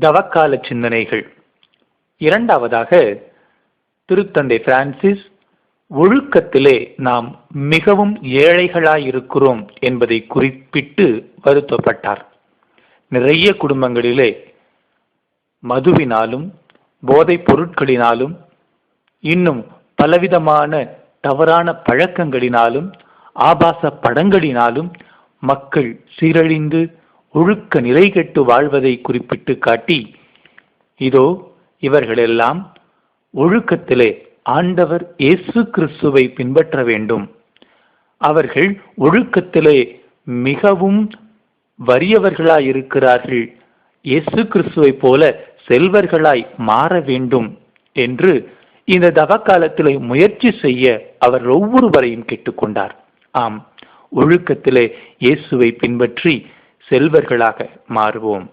தவக்கால சிந்தனைகள். இரண்டாவதாக திருத்தந்தை பிரான்சிஸ் ஒழுக்கத்திலே நாம் மிகவும் ஏழைகளாயிருக்கிறோம் என்பதை குறிப்பிட்டு வருத்தப்பட்டார். நிறைய குடும்பங்களிலே மதுவினாலும் போதைப் பொருட்களினாலும் இன்னும் பலவிதமான தவறான பழக்கங்களினாலும் ஆபாச படங்களினாலும் மக்கள் சீரழிந்து ஒழுக்க நிலை கெட்டு வாழ்வதை குறிப்பிட்டு காட்டி இதோ இவர்களெல்லாம் ஒழுக்கத்திலே ஆண்டவர் இயேசு கிறிஸ்துவை பின்பற்ற வேண்டும். அவர்கள் ஒழுக்கத்திலே மிகவும் வறியவர்களாயிருக்கிறார்கள். இயேசு கிறிஸ்துவை போல செல்வர்களாய் மாற வேண்டும் என்று இந்த தவக்காலத்திலே முயற்சி செய்ய அவர் ஒவ்வொருவரையும் கேட்டுக்கொண்டார் ஆம் ஒழுக்கத்திலே இயேசுவை பின்பற்றி செல்வர்களாக மாறுவோம்.